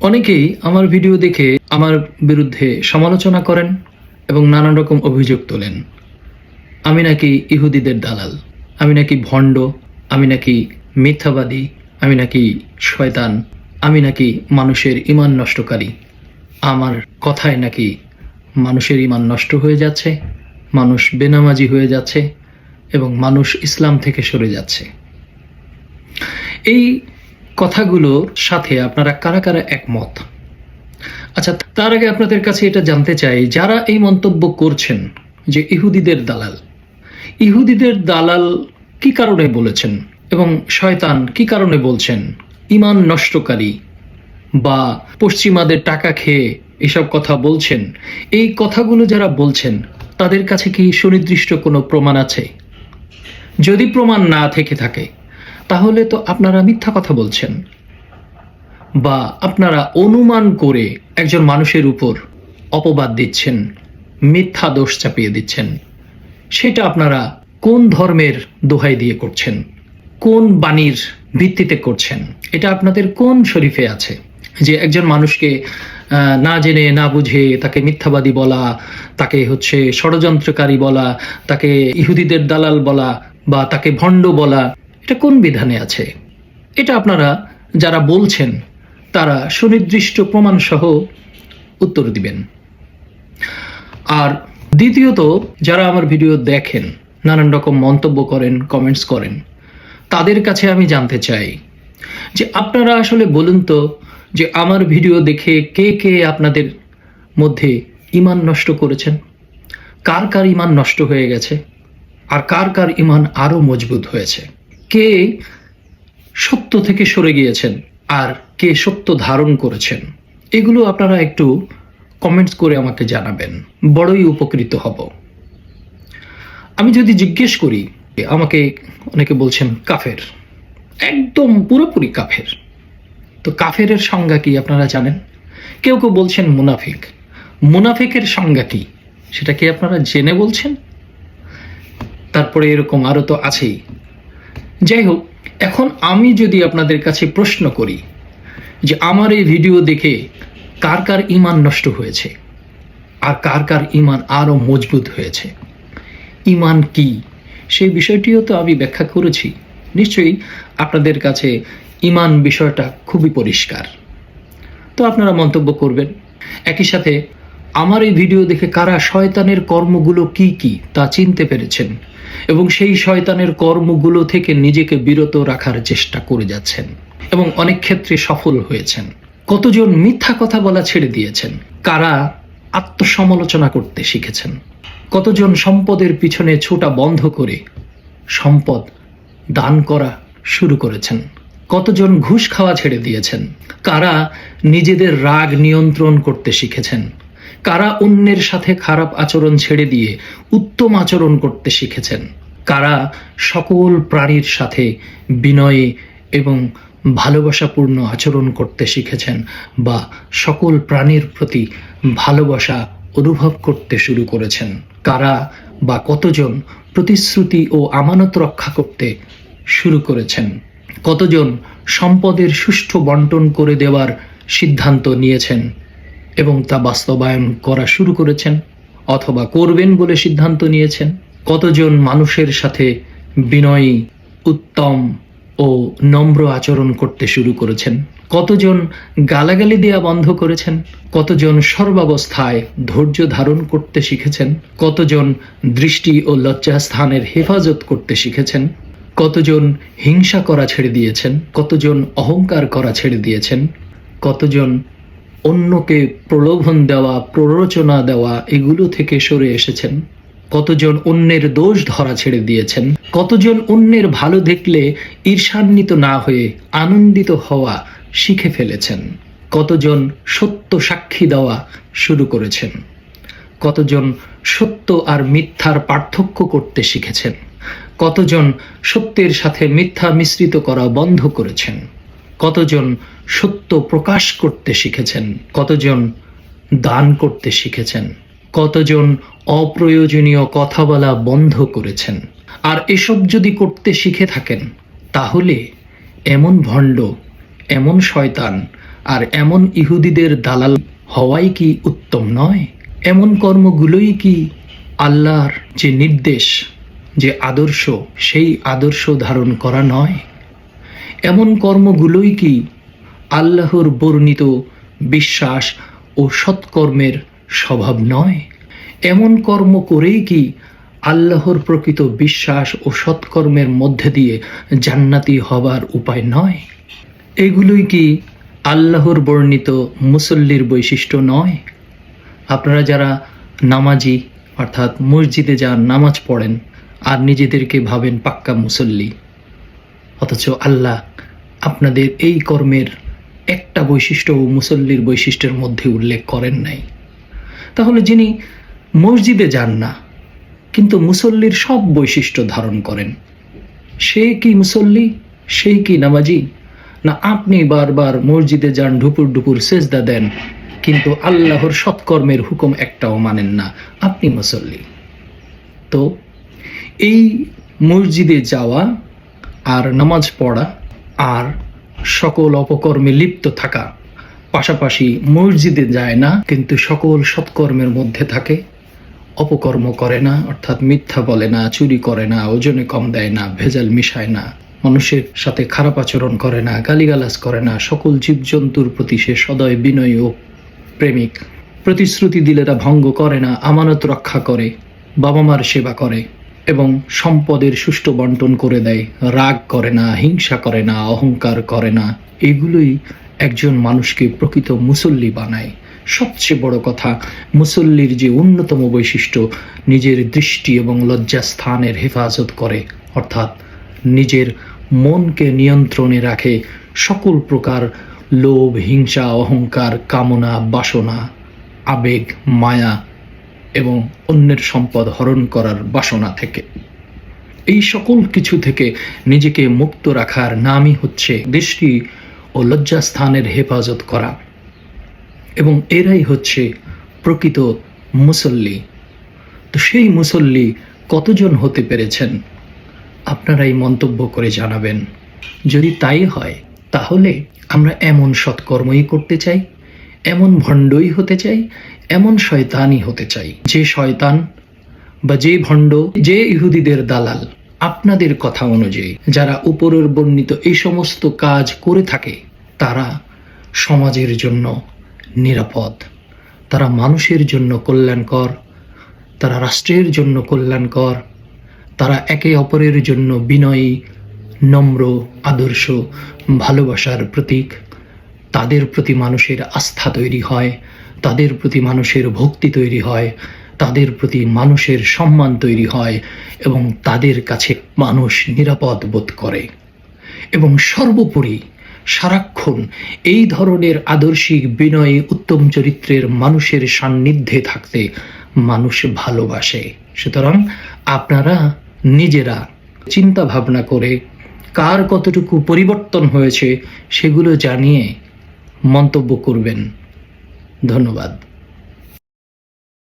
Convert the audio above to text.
অনেকেই আমার ভিডিও দেখে আমার বিরুদ্ধে সমালোচনা করেন এবং নানান রকম অভিযোগ তোলেন। আমি নাকি ইহুদিদের দালাল, আমি নাকি ভণ্ড, আমি নাকি মিথ্যাবাদী, আমি নাকি শয়তান, আমি নাকি মানুষের ইমান নষ্টকারী। আমার কথায় নাকি মানুষের ইমান নষ্ট হয়ে যাচ্ছে, মানুষ বেনামাজি হয়ে যাচ্ছে এবং মানুষ ইসলাম থেকে সরে যাচ্ছে। এই কথাগুলোর সাথে আপনারা কারা কারা একমত? আচ্ছা তার আগে আপনাদের কাছে এটা জানতে চাই, যারা এই মন্তব্য করছেন যে ইহুদিদের দালাল ইহুদিদের দালাল কি কারণে বলেছেন এবং শয়তান কি কারণে বলছেন? ইমান নষ্টকারী বা পশ্চিমাদের টাকা খেয়ে এসব কথা বলছেন, এই কথাগুলো যারা বলছেন, তাদের কাছে কি সুনির্দিষ্ট কোনো প্রমাণ আছে? যদি প্রমাণ না থেকে থাকে তাহলে তো আপনারা মিথ্যা কথা বলছেন। বা আপনারা অনুমান করে একজন মানুষের উপর অপবাদ দিচ্ছেন, মিথ্যা দোষ চাপিয়ে দিচ্ছেন। সেটা আপনারা কোন ধর্মের দোহাই দিয়ে করছেন? কোন বাণীর ভিত্তিতে করছেন? এটা আপনাদের কোন শরীফে আছে? যে একজন মানুষকে না জেনে, না বুঝে তাকে মিথ্যাবাদী বলা, তাকে হচ্ছে ষড়যন্ত্রকারী বলা, তাকে ইহুদিদের দালাল বলা বা তাকে ভণ্ড বলা এটা কোন বিধানে আছে? এটা আপনারা যারা বলছেন, তারা সুনির্দিষ্ট প্রমাণ সহ উত্তর দিবেন। আর দ্বিতীয়ত, যারা আমার ভিডিও দেখেন, নানান রকম মন্তব্য করেন কমেন্টস করেন, তাদের কাছে আমি জানতে চাই যে আপনারা আসলে বলুন তো যে আমার ভিডিও দেখে কে কে আপনাদের মধ্যে ইমান নষ্ট করেছেন? কার কার ইমান নষ্ট হয়ে গেছে? আর কার কার ইমান আরও মজবুত হয়েছে? কে সত্য থেকে সরে গিয়েছেন আর কে সত্য ধারণ করেছেন? এগুলো আপনারা একটু কমেন্টস করে আমাকে জানাবেন। বড়ই উপকৃত হব। আমি যদি জিজ্ঞেস করি, আমাকে অনেকে বলছেন কাফের। একদম পুরোপুরি কাফের। তো কাফেরের সংজ্ঞা কি আপনারা জানেন? কেউ কেউ বলছেন মুনাফিক। মুনাফিকের সংজ্ঞা কি? সেটা কি আপনারা জেনে বলছেন? তারপরে এরকম আরও তো আছেই। যাই হোক এখন আমি যদি আপনাদের কাছে প্রশ্ন করি যে আমার এই ভিডিও দেখে কার কার ইমান নষ্ট হয়েছে আর কার কার ইমান আরও মজবুত হয়েছে, ইমান কি? সেই বিষয়টিও তো আমি ব্যাখ্যা করেছি। নিশ্চয়ই আপনাদের কাছে ইমান বিষয়টা খুবই পরিষ্কার। তো আপনারা মন্তব্য করবেন, একই সাথে আমার এই ভিডিও দেখে কারা শয়তানের কর্মগুলো কি কি তা চিনতে পেরেছেন এবং সেই শয়তানের কর্মগুলো থেকে নিজেকে বিরত রাখার চেষ্টা করে যাচ্ছেন এবং অনেক ক্ষেত্রে সফল হয়েছেন। কতজন মিথ্যা কথা বলা ছেড়ে দিয়েছেন? কারা আত্মসমালোচনা করতে শিখেছেন? কতজন সম্পদের পিছনে ছোটা বন্ধ করে সম্পদ দান করা শুরু করেছেন? কতজন ঘুষ খাওয়া ছেড়ে দিয়েছেন? কারা নিজেদের রাগ নিয়ন্ত্রণ করতে শিখেছেন? কারা অন্যের সাথে খারাপ আচরণ ছেড়ে দিয়ে উত্তম আচরণ করতে শিখেছেন? কারা সকল প্রাণীর সাথে বিনয়ে এবং ভালোবাসাপূর্ণ আচরণ করতে শিখেছেন বা সকল প্রাণীর প্রতি ভালোবাসা অনুভব করতে শুরু করেছেন? কারা বা কতজন প্রতিশ্রুতি ও আমানত রক্ষা করতে শুরু করেছেন? কতজন সম্পদের সুষ্ঠু বন্টন করে দেওয়ার সিদ্ধান্ত নিয়েছেন? এবং তা বাস্তবায়ন করা শুরু করেছেন অথবা করবেন বলে সিদ্ধান্ত নিয়েছেন। কতজন মানুষের সাথে বিনয়ী, উত্তম ও নম্র আচরণ করতে শুরু করেছেন? কতজন গালাগালি দেয়া বন্ধ করেছেন? কতজন সর্বাবস্থায় ধৈর্য ধারণ করতে শিখেছেন? কতজন দৃষ্টি ও লজ্জাস্থানের হেফাজত করতে শিখেছেন? কতজন হিংসা করা ছেড়ে দিয়েছেন? কতজন অহংকার করা ছেড়ে দিয়েছেন? কতজন অন্যকে প্রলোভন দেওয়া, প্ররোচনা দেওয়া, এগুলো থেকে সরে এসেছেন। কতজন অন্যের দোষ ধরা ছেড়ে দিয়েছেন। কতজন অন্যের ভালো দেখলে ঈর্ষান্বিত না হয়ে আনন্দিত হওয়া শিখে ফেলেছেন। কতজন সত্য সাক্ষী দেওয়া শুরু করেছেন। কতজন সত্য আর মিথ্যার পার্থক্য করতে শিখেছেন। কতজন সত্যের সাথে মিথ্যা মিশ্রিত করা বন্ধ করেছেন। কতজন সত্য প্রকাশ করতে শিখেছেন? কতজন দান করতে শিখেছেন? কতজন অপ্রয়োজনীয় কথা বলা বন্ধ করেছেন? আর এসব যদি করতে শিখে থাকেন, তাহলে এমন ভণ্ড, এমন শয়তান আর এমন ইহুদিদের দালাল হওয়াই কি উত্তম নয়? এমন কর্মগুলোই কি আল্লাহর যে নির্দেশ, যে আদর্শ, সেই আদর্শ ধারণ করা নয়? এমন কর্মগুলোই কি আল্লাহর বর্ণিত বিশ্বাস ও সৎকর্মের স্বভাব নয়? এমন কর্ম করেই কি আল্লাহর প্রকৃত বিশ্বাস ও সৎকর্মের মধ্যে দিয়ে জান্নাতি হবার উপায় নয়? এগুলোই কি আল্লাহর বর্ণিত মুসল্লির বৈশিষ্ট্য নয়? আপনারা যারা নামাজি, অর্থাৎ মসজিদে যান নামাজ পড়েন, আর নিজেদেরকে ভাবেন পাক্কা মুসল্লি অথচ আল্লাহ আপনাদের এই কর্মের একটা বৈশিষ্ট্য ও মুসল্লির বৈশিষ্ট্যের মধ্যে উল্লেখ করেন নাই। তাহলে যিনি মসজিদে যান না, কিন্তু মুসল্লির সব বৈশিষ্ট্য ধারণ করেন। সে কি মুসল্লি? সেই কি নামাজি? না আপনি বারবার মসজিদে যান, ঢুপুর ডুপুর সেজদা দেন, কিন্তু আল্লাহর সৎকর্মের হুকুম একটাও মানেন না, আপনি মুসল্লি। তো এই মসজিদে যাওয়া আর নামাজ পড়া আর সকল অপকর্মে লিপ্ত থাকা। পাশাপাশি মসজিদে যায় না, কিন্তু সকল সৎকর্মের মধ্যে থাকে। অপকর্ম করে না, অর্থাৎ মিথ্যা বলে না, চুরি করে না, ওজনে কম দেয় না, ভেজাল মিশায় না, মানুষের সাথে খারাপ আচরণ করে না, গালিগালাজ করে না, সকল জীবজন্তুর প্রতি সে সদয় বিনয় ও প্রেমিক। প্রতিশ্রুতি দিলে তা ভঙ্গ করে না, আমানত রক্ষা করে বাবা মার সেবা করে। এবং সম্পদের সুষ্ঠু বন্টন করে দেয়। রাগ করে না, হিংসা করে না, অহংকার করে না। এগুলোই একজন মানুষকে প্রকৃত মুসল্লি বানায়। সবচেয়ে বড় কথা, মুসল্লির যে অন্যতম বৈশিষ্ট্য, নিজের দৃষ্টি এবং লজ্জাস্থানের হেফাজত করে। অর্থাৎ নিজের মনকে নিয়ন্ত্রণে রাখে সকল প্রকার লোভ, হিংসা, অহংকার, কামনা, বাসনা, আবেগ, মায়া এবং অন্যের সম্পদ হরণ করার বাসনা থেকে। এই সকল কিছু থেকে নিজেকে মুক্ত রাখার নামই হচ্ছে দৃষ্টি ও লজ্জাস্থানের হেফাজত করা। এবং এরাই হচ্ছে প্রকৃত মুসল্লি। তো সেই মুসল্লি কতজন হতে পেরেছেন? আপনারাই মন্তব্য করে জানাবেন। যদি তাই হয়, তাহলে আমরা এমন সৎকর্মই করতে চাই। এমন ভণ্ডই হতে চাই, এমন শয়তানই হতে চাই। যে শয়তান বা যে ভণ্ড, যে ইহুদিদের দালাল, আপনাদের কথা অনুযায়ী, যারা উপরের বর্ণিত এই সমস্ত কাজ করে থাকে, তারা সমাজের জন্য নিরাপদ। তারা মানুষের জন্য কল্যাণকর, তারা রাষ্ট্রের জন্য কল্যাণকর, তারা একে অপরের জন্য বিনয়ী, নম্র, আদর্শ, ভালোবাসার প্রতীক। তাদের প্রতি মানুষের আস্থা তৈরি হয়, তাদের প্রতি মানুষের ভক্তি তৈরি হয়, তাদের প্রতি মানুষের সম্মান তৈরি হয় এবং তাদের কাছে মানুষ নিরাপদ বোধ করে। এবং সর্বোপরি সারাক্ষণ এই ধরনের আদর্শিক বিনয়ী উত্তম চরিত্রের মানুষের সান্নিধ্যে থাকতে মানুষ ভালোবাসে। সুতরাং আপনারা নিজেরা চিন্তা ভাবনা করে, কার কতটুকু পরিবর্তন হয়েছে সেগুলো জানিয়ে মন্তব্য করবেন। ধন্যবাদ।